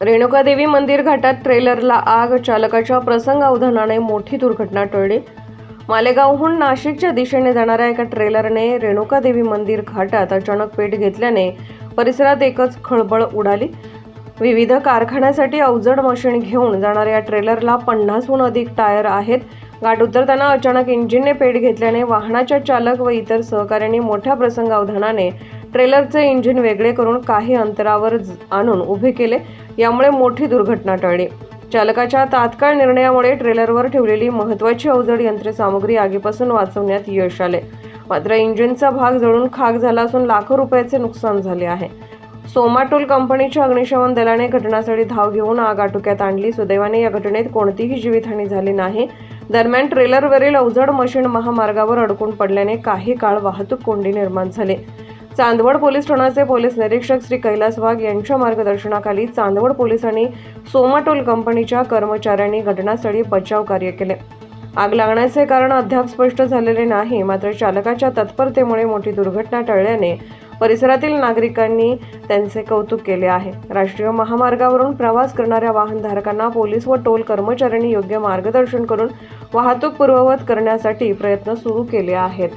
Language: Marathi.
रेणुकादेवी मंदिर घाटात ट्रेलरला आग चालकाच्या प्रसंगावधानाने मोठी दुर्घटना टळली. मालेगावहून नाशिकच्या दिशेने जाणाऱ्या एका ट्रेलरने रेणुकादेवी मंदिर घाटात अचानक पेट घेतल्याने परिसरात एकच खळबळ उडाली. विविध कारखान्यासाठी अवजड मशीन घेऊन जाणाऱ्या या ट्रेलरला पन्नासहून अधिक टायर आहेत. घाट उतरताना अचानक इंजिनने पेट घेतल्याने वाहनाच्या चालक व इतर सहकाऱ्यांनी मोठ्या प्रसंगावधानाने ट्रेलरचे इंजिन वेगळे करून काही अंतरावर ज- आणून उभे केले. यामुळे मोठी दुर्घटना टळली. चालकाच्या तात्काळ निर्णयामुळे ट्रेलरवर ठेवलेली महत्त्वाची अवजड यंत्रसामुग्री आगीपासून वाचवण्यात यश आले. मात्र इंजिनचा भाग जळून खाक झाला असून लाखो रुपयाचे नुकसान झाले आहे. सोमाटोल कंपनीच्या अग्निशमन दलाने घटनास्थळी धाव घेऊन आग आटोक्यात आणली. सुदैवाने या घटनेत कोणतीही जीवितहानी झाली नाही. दरम्यान ट्रेलरवरील अवजड मशीन महामार्गावर अडकून पडल्याने काही काळ वाहतूक कोंडी निर्माण झाली. चांदवड पोलीस ठाण्याचे पोलीस निरीक्षक श्री कैलास वाघ यांच्या मार्गदर्शनाखाली चांदवड पोलिसांनी सोमाटोल कंपनीच्या कर्मचाऱ्यांनी घटनास्थळी बचाव कार्य केले. आग लागण्याचे कारण अद्याप स्पष्ट झालेले नाही मात्र चालकाच्या तत्परतेमुळे मोठी दुर्घटना टळल्याने परिसरातील नागरिकांनी त्यांचे कौतुक केले आहे. राष्ट्रीय महामार्गावरून प्रवास करणाऱ्या वाहनधारकांना पोलीस व टोल कर्मचाऱ्यांनी योग्य मार्गदर्शन करून वाहतूक पूर्ववत करण्यासाठी प्रयत्न सुरू केले आहेत.